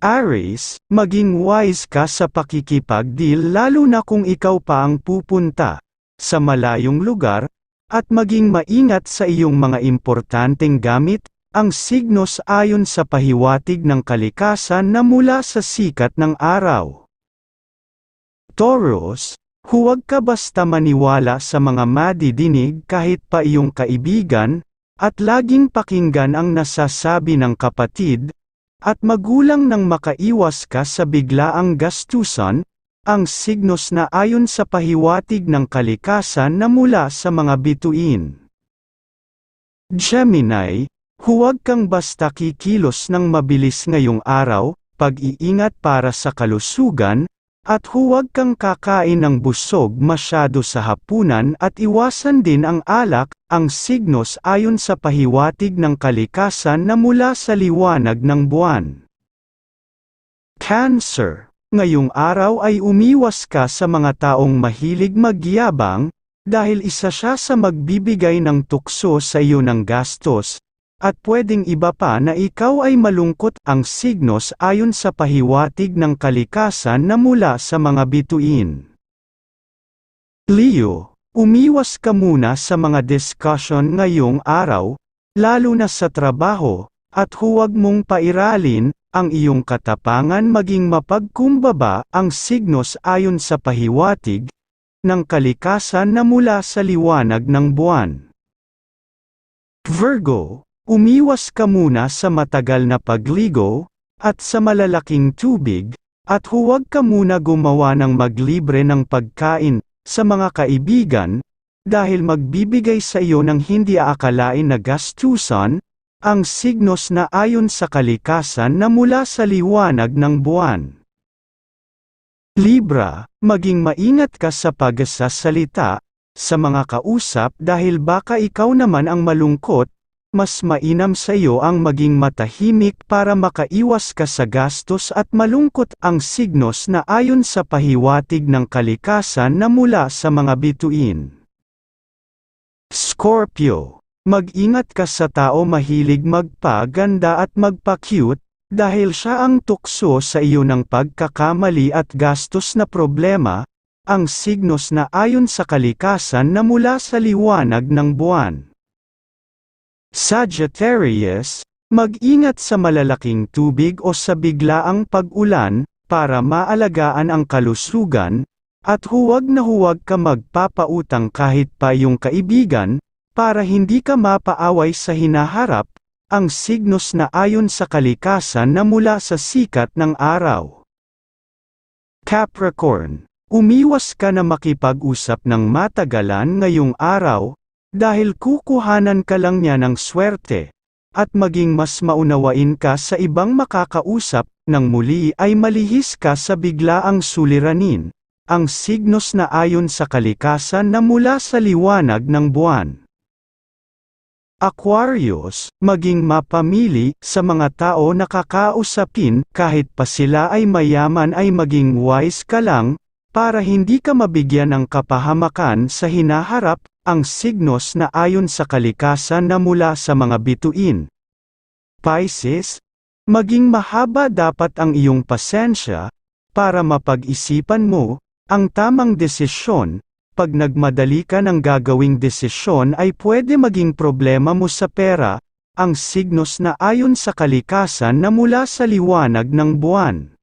Aries, maging wise ka sa pakikipagdeal lalo na kung ikaw pa ang pupunta sa malayong lugar, at maging maingat sa iyong mga importanteng gamit, ang signos ayon sa pahiwatig ng kalikasan na mula sa sikat ng araw. Taurus, huwag ka basta maniwala sa mga madidinig kahit pa iyong kaibigan, at laging pakinggan ang nasasabi ng kapatid, at magulang nang makaiwas ka sa biglaang gastusan, ang signos na ayon sa pahiwatig ng kalikasan na mula sa mga bituin. Gemini, huwag kang basta kikilos ng mabilis ngayong araw, pag-iingat para sa kalusugan, at huwag kang kakain ng busog masyado sa hapunan at iwasan din ang alak, ang signos ayon sa pahiwatig ng kalikasan na mula sa liwanag ng buwan. Cancer, ngayong araw ay umiwas ka sa mga taong mahilig magyabang, dahil isa siya sa magbibigay ng tukso sa iyo ng gastos, at pwedeng iba pa na ikaw ay malungkot ang signos ayon sa pahiwatig ng kalikasan na mula sa mga bituin. Leo, umiwas ka muna sa mga discussion ngayong araw, lalo na sa trabaho, at huwag mong pairalin, ang iyong katapangan maging mapagkumbaba ang signos ayon sa pahiwatig ng kalikasan na mula sa liwanag ng buwan. Virgo, Umiwas ka muna sa matagal na pagligo, at sa malalaking tubig, at huwag ka muna gumawa ng maglibre ng pagkain, sa mga kaibigan, dahil magbibigay sa iyo ng hindi aakalain na gastusan, ang signos na ayon sa kalikasan na mula sa liwanag ng buwan. Libra, maging maingat ka sa pagsasalita, sa mga kausap dahil baka ikaw naman ang malungkot, mas mainam sa iyo ang maging matahimik para makaiwas ka sa gastos at malungkot ang signos na ayon sa pahiwatig ng kalikasan na mula sa mga bituin. Scorpio, mag-ingat ka sa tao mahilig magpaganda at magpa-cute, dahil siya ang tukso sa iyo ng pagkakamali at gastos na problema, ang signos na ayon sa kalikasan na mula sa liwanag ng buwan. Sagittarius, mag-ingat sa malalaking tubig o sa biglaang pag-ulan, para maalagaan ang kalusugan, at huwag na huwag ka magpapautang kahit pa yung kaibigan, para hindi ka mapaaway sa hinaharap, ang signos na ayon sa kalikasan na mula sa sikat ng araw. Capricorn, umiwas ka na makipag-usap ng matagalan ngayong araw, dahil kukuhanan ka lang niya ng swerte, at maging mas maunawain ka sa ibang makakausap, nang muli ay malihis ka sa biglaang suliranin, ang signos na ayon sa kalikasan na mula sa liwanag ng buwan. Aquarius, maging mapamili sa mga tao na kakausapin kahit pa sila ay mayaman ay maging wise ka lang, para hindi ka mabigyan ng kapahamakan sa hinaharap, ang signos na ayon sa kalikasan na mula sa mga bituin. Pisces, maging mahaba dapat ang iyong pasensya, para mapag-isipan mo, ang tamang desisyon, pag nagmadali ka ng gagawing desisyon ay pwede maging problema mo sa pera, ang signos na ayon sa kalikasan na mula sa liwanag ng buwan.